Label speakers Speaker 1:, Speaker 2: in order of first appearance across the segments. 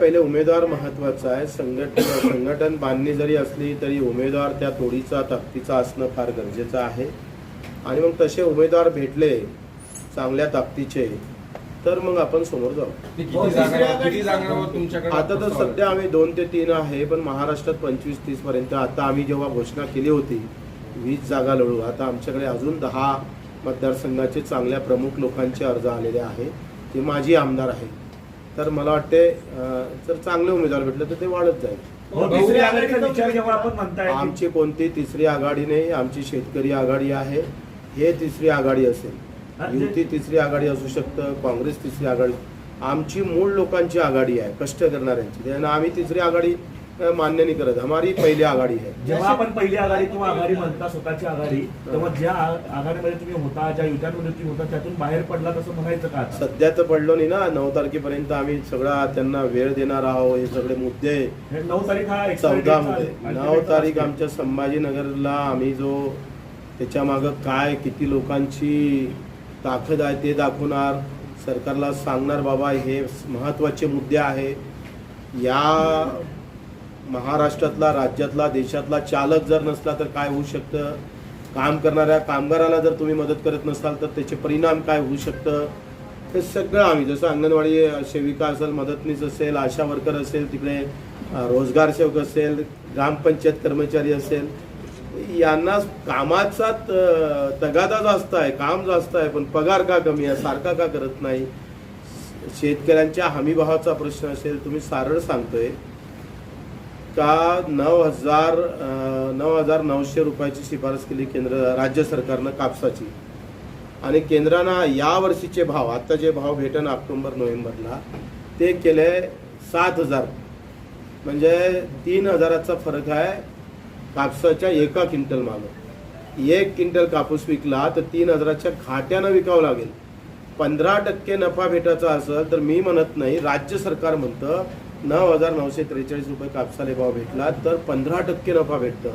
Speaker 1: पहिले उमेदवार महत्त्वाचा आहे. संघटन संघटन बांधणी जरी असली तरी उमेदवार त्या तोडीचा ताकदीचा असणं फार गरजेचं आहे. आणि मग तसे उमेदवार भेटले चांगल्या ताकदीचे तर मग आपण समोर जाऊ. आता तर? सध्या आम्ही दोन ते तीन आहे पण महाराष्ट्रात पंचवीस तीस पर्यंत. आता आम्ही जेव्हा घोषणा केली होती वीस जागा लढू. आता आमच्याकडे अजून दहा मतदारसंघाचे चांगल्या प्रमुख लोकांचे अर्ज आलेले आहे. ते माझी आमदार आहे तर मला वाटते जर चांगले उमेदवार भेटले तर ते वाढत जाईल.
Speaker 2: हो, तिसरी आघाडीचा विचार जेव्हा आपण म्हणताय की-
Speaker 1: आमची कोणती तिसरी आघाडी नाही आमची शेतकरी आघाडी आहे. हे तिसरी आघाडी असेल. युती तिसरी आघाडी असू शकतं काँग्रेस तिसरी आघाडी. आमची मूळ लोकांची आघाडी आहे कष्ट करणाऱ्यांची. आम्ही तिसरी आघाडी मान्य नाही करत. हमारी पहिली आघाडी आहे
Speaker 2: जेव्हा आपण पहिली आघाडी किंवा आघाडी म्हणता स्वतःची आघाडी तेव्हा ज्या आघाडीमध्ये तुम्ही होता ज्या युद्धांमध्ये तुम्ही होता त्यातून बाहेर पडला तसं म्हणायचं का?
Speaker 1: सध्या तर पडलो नाही ना. नऊ तारखेपर्यंत आम्ही सगळा त्यांना वेळ देणार आहोत. हे सगळे मुद्दे
Speaker 2: नऊ तारीख हा
Speaker 1: चौदा मध्ये. नऊ तारीख आमच्या संभाजीनगरला आम्ही जो त्याच्या मागं काय किती लोकांची ताकद आहे ते दाखवणार. सरकारला सांगणार बाबा हे महत्त्वाचे मुद्दे आहे. या महाराष्ट्रातला राज्यातला देशातला चालक जर नसला तर काय होऊ शकतं? काम करणाऱ्या कामगाराला जर तुम्ही मदत करत नसाल तर त्याचे परिणाम काय होऊ शकतं? हे सगळं आम्ही जसं अंगणवाडी सेविका असेल मदतनीस असेल आशा वर्कर असेल तिकडे रोजगार सेवक असेल ग्रामपंचायत कर्मचारी असेल यांना कामाचा त- तगादा जास्त आहे काम जास्त आहे पण पगार का कमी आहे सारखा का करत नाही? शेतकऱ्यांच्या हमीभावाचा प्रश्न असेल तुम्ही सारळ सांगतोय. का नऊ हजार नऊ हजार नऊशे रुपयाची शिफारस केली केंद्र राज्य सरकारनं कापसाची. आणि केंद्रानं या वर्षीचे भाव आता जे भाव भेटन ऑक्टोबर नोव्हेंबरला ते केले सात हजार. म्हणजे तीन हजाराचा फरक आहे कापसाच्या एका क्विंटल मागं. एक क्विंटल कापूस विकला तर तीन हजाराच्या खाट्यानं विकावं लागेल. पंधरा टक्के नफा भेटायचा असेल तर मी म्हणत नाही राज्य सरकार म्हणतं नऊ हजार नऊशे त्रेचाळीस रुपये कापसाले भाव भेटला तर पंधरा टक्के नफा भेटतं.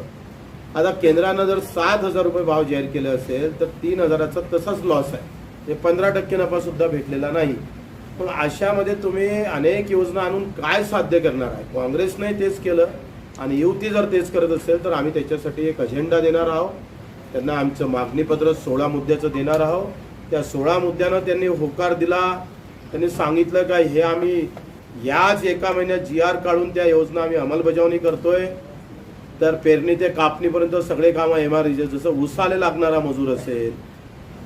Speaker 1: आता केंद्रानं जर सात हजार रुपये भाव जाहीर केले असेल तर तीन हजाराचा तसाच लॉस आहे. हे पंधरा टक्के नफासुद्धा भेटलेला नाही. पण अशामध्ये तुम्ही अनेक योजना आणून काय साध्य करणार आहे? काँग्रेसने तेच केलं आणि युती जर तेच करत असेल तर आम्ही त्याच्यासाठी एक अजेंडा देणार आहोत. त्यांना आमचं मागणीपत्र सोळा मुद्द्याचं देणार आहोत. त्या सोळा मुद्द्यानं त्यांनी होकार दिला. त्यांनी सांगितलं का हे आम्ही याच एका महिन्यात जी आर काढून त्या योजना आम्ही अंमलबजावणी करतोय. तर पेरणी ते कापणीपर्यंत सगळे कामं एम आर जसं उसाला लागणारा मजूर असेल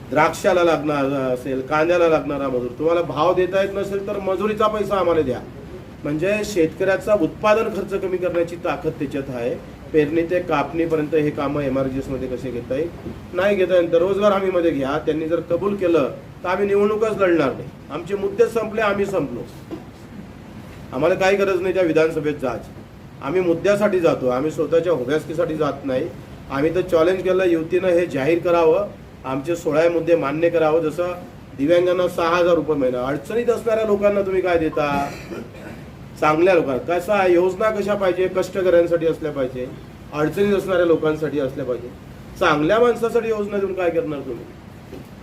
Speaker 1: द्राक्षाला लागणार असेल कांद्याला लागणारा मजूर तुम्हाला भाव देता येत नसेल तर मजुरीचा पैसा आम्हाला द्या. म्हणजे शेतकऱ्याचा उत्पादन खर्च कमी करण्याची ताकद त्याच्यात आहे. पेरणी ते कापणीपर्यंत हे कामं एम आरमध्ये कसे घेता येईल? नाही घेता येईल तर रोजगार हमीमध्ये घ्या. त्यांनी जर कबूल केलं तर आम्ही निवडणूकच लढणार नाही. आमचे मुद्दे संपले आम्ही संपलो. आम्हाला काही गरज नाही त्या विधानसभेत जायची. आम्ही मुद्द्यासाठी जातो आम्ही स्वतःच्या हुब्यासकीसाठी जात नाही. आम्ही तर चॅलेंज केलं युतीनं हे जाहीर करावं आमचे सोळा मुद्दे मान्य करावं. जसं दिव्यांगांना सहा हजार रुपये महिना अडचणीत असणाऱ्या लोकांना तुम्ही काय देता? चांगल्या लोकांना. कसा आहे? योजना कशा पाहिजे? कष्टकऱ्यांसाठी असल्या पाहिजे अडचणीत असणाऱ्या लोकांसाठी असल्या पाहिजे. चांगल्या माणसासाठी योजना देऊन काय करणार तुम्ही?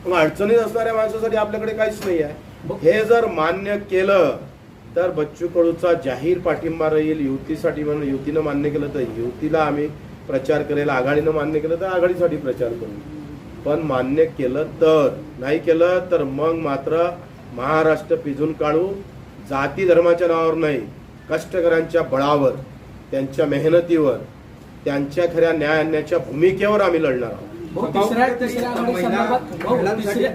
Speaker 1: मग अडचणीत असणाऱ्या माणसासाठी आपल्याकडे काहीच नाही आहे. हे जर मान्य केलं तर बच्चू कडूचा जाहीर पाठिंबा राहील. युतीसाठी म्हणून युतीनं मान्य केलं तर युतीला आम्ही प्रचार करेल. आघाडीनं मान्य केलं तर आघाडीसाठी प्रचार करू. पण मान्य केलं तर. नाही केलं तर मग मात्र महाराष्ट्र पिजून काढू. जाती धर्माच्या नावावर नाही कष्टकऱ्यांच्या बळावर त्यांच्या मेहनतीवर त्यांच्या खऱ्या न्याय आणण्याच्या भूमिकेवर आम्ही लढणार आहोत.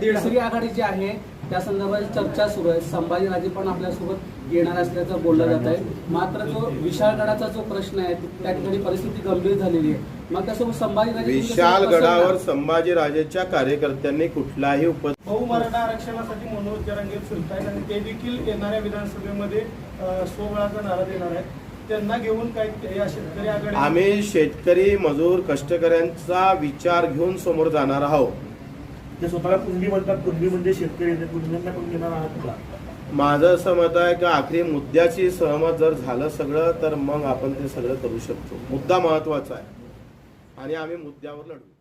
Speaker 3: तिसरी आघाडी जी आहे त्या संदर्भात चर्चा सुरू आहे. संभाजीराजे पण आपल्यासोबत येणार असल्याचं बोललं जात आहे. मात्र जो विशाळगडाचा जो प्रश्न आहे त्या ठिकाणी परिस्थिती गंभीर झालेली आहे. मग त्यासोबत संभाजीराजे
Speaker 1: विशालगडावर संभाजीराजेच्या कार्यकर्त्यांनी कुठलाही उप
Speaker 4: मराठा आरक्षणासाठी मनोज जरांगे फिरतायत आणि ते देखील येणाऱ्या विधानसभेमध्ये अ, स्वबळाचा नारा देणार आहेत. त्यांना घेऊन काय या शेतकरी
Speaker 1: आम्ही शेतकरी मजूर कष्टकऱ्यांचा विचार घेऊन समोर जाणार आहोत.
Speaker 2: ते स्वतःला कुणबी म्हणतात कुणबी म्हणजे शेतकरी आहेत, कुणबींना पण घेणार आहात का
Speaker 1: माझं असं मत आहे की आखरी मुद्द्याची सहमत जर झालं सगळं तर मग आपण ते सगळं करू शकतो. मुद्दा महत्त्वाचा आहे. आणि आम्ही मुद्द्यावर लढू.